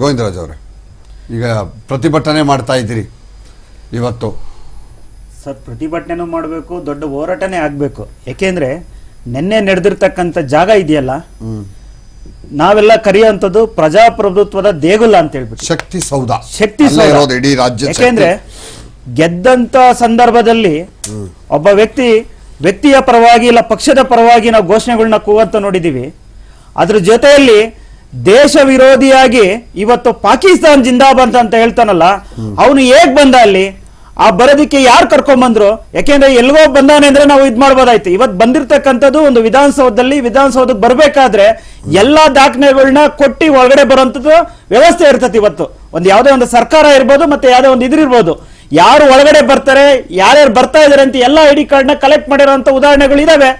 ಗೋವಿಂದರಾಜ್ ಅವರೇ. ಈಗ ಪ್ರತಿಭಟನೆ ಮಾಡ್ತಾ ಇದ್ದೀರಿ ಇವತ್ತು. ಸರ್ ಪ್ರತಿಭಟನೆನೂ ಮಾಡಬೇಕು ದೊಡ್ಡ ಹೋರಾಟನೇ ಆಗಬೇಕು. ಯಾಕೆಂದ್ರೆ ನಿನ್ನೆ ನಡೆದಿರ್ತಕ್ಕಂಥ ಜಾಗ ಇದೆಯಲ್ಲ. ನಾವೆಲ್ಲ ಕರೆಯುವಂಥದ್ದು ಪ್ರಜಾಪ್ರಭುತ್ವದ ದೇಗುಲ ಅಂತ ಹೇಳ್ಬಿಟ್ಟು. ಶಕ್ತಿ ಸೌಧ. ಶಕ್ತಿ ಸೌಧ. ಇಡೀ ರಾಜ್ಯ ಯಾಕೆಂದ್ರೆ ಗೆದ್ದಂತ ಸಂದರ್ಭದಲ್ಲಿ ಒಬ್ಬ ವ್ಯಕ್ತಿ ವ್ಯಕ್ತಿಯ ಪರವಾಗಿ ಇಲ್ಲ ಪಕ್ಷದ ಪರವಾಗಿ ನಾವು ಘೋಷಣೆಗಳನ್ನ ಕೂಗಂತ ನೋಡಿದೀವಿ. ಅದ್ರ ಜೊತೆಯಲ್ಲಿ ದೇಶ ವಿರೋಧಿಯಾಗಿ ಇವತ್ತು ಪಾಕಿಸ್ತಾನ್ ಜಿಂದಾಬಾದ್ ಅಂತ ಹೇಳ್ತಾನಲ್ಲ, ಅವನು ಹೇಗ್ ಬಂದ ಅಲ್ಲಿ? ಆ ಬರದಿಕ್ಕೆ ಯಾರು ಕರ್ಕೊಂಡ್ ಬಂದ್ರು? ಯಾಕೆಂದ್ರೆ ಎಲ್ಗೋ ಬಂದಾನೆ ಅಂದ್ರೆ ನಾವು ಇದ್ ಮಾಡ್ಬೋದಾಯ್ತು. ಇವತ್ತು ಬಂದಿರ್ತಕ್ಕಂಥದ್ದು ಒಂದು ವಿಧಾನಸೌಧದಲ್ಲಿ ವಿಧಾನಸೌಧಕ್ಕೆ ಬರ್ಬೇಕಾದ್ರೆ ಎಲ್ಲಾ ದಾಖಲೆಗಳನ್ನ ಕೊಟ್ಟಿ ಒಳಗಡೆ ಬರುವಂತದ್ದು ವ್ಯವಸ್ಥೆ ಇರ್ತದೆ ಇವತ್ತು. ಒಂದು ಯಾವುದೇ ಒಂದು ಸರ್ಕಾರ ಇರ್ಬೋದು, ಮತ್ತೆ ಯಾವುದೇ ಒಂದು ಇದ್ರಿರ್ಬೋದು. ಯಾರು ಒಳಗಡೆ ಬರ್ತಾರೆ, ಯಾರ್ಯಾರು ಬರ್ತಾ ಇದಾರೆ ಅಂತ ಎಲ್ಲಾ ಐ ಡಿ ಕಾರ್ಡ್ನ ಕಲೆಕ್ಟ್ ಮಾಡಿರೋಂಥ ಉದಾಹರಣೆಗಳು ಇದಾವೆ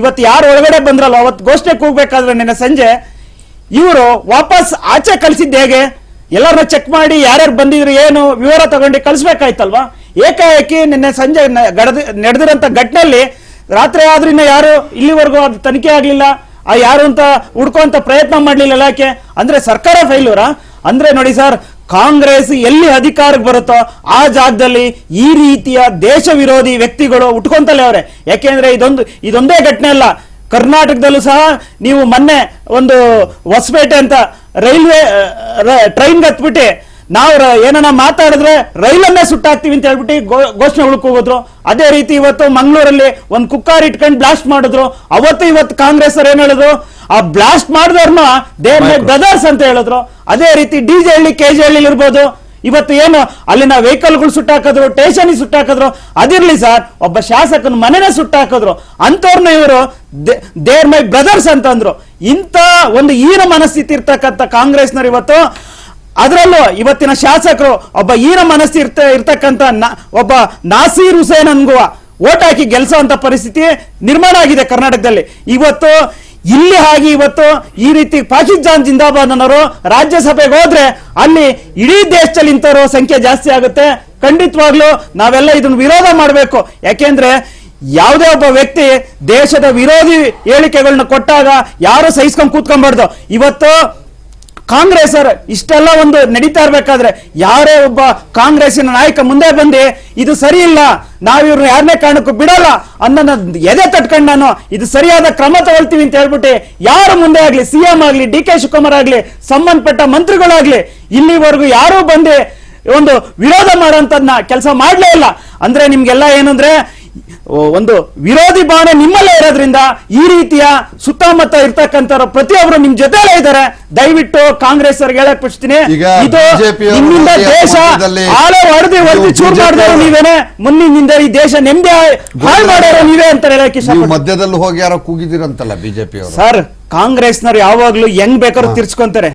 ಇವತ್ತು ಯಾರು ಒಳಗಡೆ ಬಂದ್ರಲ್ಲ, ಅವತ್ತು ಘೋಷಣೆ ಕೂಗ್ಬೇಕಾದ್ರೆ ನಿನ್ನೆ ಸಂಜೆ ಇವರು ವಾಪಸ್ ಆಚೆ ಕಲಿಸಿದ್ದು ಹೇಗೆ? ಎಲ್ಲರನ್ನ ಚೆಕ್ ಮಾಡಿ ಯಾರ್ಯಾರು ಬಂದಿದ್ರು ಏನು ವಿವರ ತಗೊಂಡು ಕಲಿಸ್ಬೇಕಾಯ್ತಲ್ವಾ ಏಕಾಏಕಿ ನಿನ್ನೆ ಸಂಜೆ ಗಡದ ನಡೆದಿರೋಂಥ ಘಟನೆಯಲ್ಲಿ ರಾತ್ರಿ ಆದ್ರಿಂದ ಯಾರು ಇಲ್ಲಿವರೆಗೂ ಅದು ತನಿಖೆ ಆಗ್ಲಿಲ್ಲ. ಆ ಯಾರು ಅಂತ ಹುಡ್ಕೋಂತ ಪ್ರಯತ್ನ ಮಾಡ್ಲಿಲ್ಲ ಯಾಕೆ? ಅಂದ್ರೆ ಸರ್ಕಾರ ಫೈಲೂರಾ ಅಂದ್ರೆ ನೋಡಿ ಸರ್, ಕಾಂಗ್ರೆಸ್ ಎಲ್ಲಿ ಅಧಿಕಾರಕ್ಕೆ ಬರುತ್ತೋ ಆ ಜಾಗದಲ್ಲಿ ಈ ರೀತಿಯ ದೇಶ ವಿರೋಧಿ ವ್ಯಕ್ತಿಗಳು ಉಟ್ಕೊಂತಲೇ ಅವ್ರೆ. ಯಾಕೆಂದ್ರೆ ಇದೊಂದು ಇದೊಂದೇ ಘಟನೆ ಅಲ್ಲ. ಕರ್ನಾಟಕದಲ್ಲೂ ಸಹ ನೀವು ಮೊನ್ನೆ ಒಂದು ಹೊಸಪೇಟೆ ಅಂತ ರೈಲ್ವೆ ಟ್ರೈನ್ ಹತ್ಬಿಟ್ಟು ನಾವು ಏನನ್ನ ಮಾತಾಡಿದ್ರೆ ರೈಲನ್ನೇ ಸುಟ್ಟಾಕ್ತಿವಿ ಅಂತ ಹೇಳ್ಬಿಟ್ಟು ಘೋಷಣೆ ಘೋಷಣೆಗಳು ಕೂಗಿದ್ರು ಅದೇ ರೀತಿ ಇವತ್ತು ಮಂಗಳೂರಲ್ಲಿ ಒಂದು ಕುಕ್ಕಾರ್ ಇಟ್ಕೊಂಡು ಬ್ಲಾಸ್ಟ್ ಮಾಡಿದ್ರು. ಅವತ್ತು ಇವತ್ತು ಕಾಂಗ್ರೆಸ್ ಅವ್ರು ಏನ್ ಹೇಳಿದ್ರು? ಆ ಬ್ಲಾಸ್ಟ್ ಮಾಡಿದವ್ರನ್ನ ದೇರ್ ಬ್ರದರ್ಸ್ ಅಂತ ಹೇಳಿದ್ರು. ಅದೇ ರೀತಿ D J Halli K J Halli ಇರ್ಬೋದು. ಇವತ್ತು ಏನು? ಅಲ್ಲಿನ ವೆಹಿಕಲ್ಗಳು ಸುಟ್ಟಾಕಿದ್ರು, ಸ್ಟೇಷನ್ ಸುಟ್ಟಾಕಿದ್ರು. ಅದಿರ್ಲಿ ಸರ್, ಒಬ್ಬ ಶಾಸಕನ ಮನೆನೇ ಸುಟ್ಟಾಕಿದ್ರು. ಅಂತವ್ರನ್ನ ಇವರು ದೇರ್ ಮೈ ಬ್ರದರ್ಸ್ ಅಂತಂದ್ರು. ಇಂಥ ಒಂದು ಹೀನ ಮನಸ್ಥಿತಿ ಇರ್ತಕ್ಕಂಥ ಕಾಂಗ್ರೆಸ್ನವ್ರು ಇವತ್ತು, ಅದರಲ್ಲೂ ಇವತ್ತಿನ ಶಾಸಕರು ಒಬ್ಬ ಹೀನ ಮನಸ್ಥಿತಿ ಇರ್ತ, ಇರ್ತಕ್ಕಂಥ ಒಬ್ಬ ನಾಸೀರ್ ಹುಸೇನ್ ಅನ್ಗುವ ಓಟ್ ಹಾಕಿ ಗೆಲ್ಸೋಂತ ಪರಿಸ್ಥಿತಿ ನಿರ್ಮಾಣ ಆಗಿದೆ ಕರ್ನಾಟಕದಲ್ಲಿ. ಇವತ್ತು ಇಲ್ಲಿ ಹಾಗೆ ಇವತ್ತು ಈ ರೀತಿ ಪಾಕಿಸ್ತಾನ್ ಜಿಂದಾಬಾದ್ ಅನ್ನೋರು ರಾಜ್ಯಸಭೆಗೆ ಹೋದ್ರೆ ಅಲ್ಲಿ ಇಡೀ ದೇಶದಲ್ಲಿ ಇಂಥವ್ರ ಸಂಖ್ಯೆ ಜಾಸ್ತಿ ಆಗುತ್ತೆ. ಖಂಡಿತವಾಗ್ಲೂ ನಾವೆಲ್ಲ ಇದನ್ನು ವಿರೋಧ ಮಾಡಬೇಕು. ಯಾಕೆಂದ್ರೆ ಯಾವುದೇ ಒಬ್ಬ ವ್ಯಕ್ತಿ ದೇಶದ ವಿರೋಧಿ ಹೇಳಿಕೆಗಳನ್ನ ಕೊಟ್ಟಾಗ ಯಾರು ಸಹಿಸ್ಕೊಂಡು ಕೂತ್ಕೊಂಡ್ಬಾರ್ದು ಇವತ್ತು ಕಾಂಗ್ರೆಸ್ ಇಷ್ಟೆಲ್ಲ ಒಂದು ನಡೀತಾ ಇರ್ಬೇಕಾದ್ರೆ ಯಾರೇ ಒಬ್ಬ ಕಾಂಗ್ರೆಸ್ಸಿನ ನಾಯಕ ಮುಂದೆ ಬಂದು, ಇದು ಸರಿ ಇಲ್ಲ ನಾವ್ ಇವ್ರನ್ನ ಯಾರನ್ನೇ ಕಾರಣಕ್ಕೂ ಬಿಡಲ್ಲ ಅನ್ನೋ ಎದೆ ತಟ್ಕೊಂಡು ನಾನು ಇದು ಸರಿಯಾದ ಕ್ರಮ ತಗೊಳ್ತೀವಿ ಅಂತ ಹೇಳ್ಬಿಟ್ಟು ಯಾರು ಮುಂದೆ ಆಗ್ಲಿ, ಸಿಎಂ ಆಗ್ಲಿ, ಡಿ ಕೆ ಶಿವಕುಮಾರ್ ಆಗ್ಲಿ, ಸಂಬಂಧಪಟ್ಟ ಮಂತ್ರಿಗಳಾಗ್ಲಿ, ಇಲ್ಲಿವರೆಗೂ ಯಾರೂ ಬಂದು ಒಂದು ವಿರೋಧ ಮಾಡೋಂಥದ್ನ ಕೆಲಸ ಮಾಡ್ಲೇ ಇಲ್ಲ. ಅಂದ್ರೆ ನಿಮ್ಗೆಲ್ಲ ಏನಂದ್ರೆ ಒಂದು ವಿರೋಧಿ ಭಾವನೆ ನಿಮ್ಮಲ್ಲೇ ಇರೋದ್ರಿಂದ ಈ ರೀತಿಯ ಸುತ್ತಮುತ್ತ ಇರ್ತಕ್ಕಂಥವ್ರು ಪ್ರತಿಯೊಬ್ರು ನಿಮ್ ಜೊತೆಲೇ ಇದ್ದಾರೆ. ದಯವಿಟ್ಟು ಕಾಂಗ್ರೆಸ್ ಅವ್ರಿಗೆ ಹೇಳಕ್ ಈಗ ಇದು ನಿಮ್ಮಿಂದ ದೇಶ ಹಾಳೆ ಹೊಡೆದು ಹೊಡೆದು ಚೂರ್ ಮಾಡಿದವರು ನೀವೇನೆ. ಮುಂದಿನಿಂದ ಈ ದೇಶ ನೆಮ್ಮದಿ ಹಾಳು ಮಾಡೋರು ನೀವೇ ಅಂತ ಹೇಳಕ್ ನೀವು ಇಷ್ಟಪಡ್ತೀನಿ ಮಧ್ಯದಲ್ಲಿ ಹೋಗಿ ಯಾರೋ ಕೂಗಿದಿರಂತಲ್ಲ ಬಿಜೆಪಿ ಸರ್ ಕಾಂಗ್ರೆಸ್ನವ್ರು ಯಾವಾಗ್ಲೂ ಹೆಂಗ್ ಬೇಕಾದ್ರೂ ತಿರ್ಸ್ಕೊಂತಾರೆ.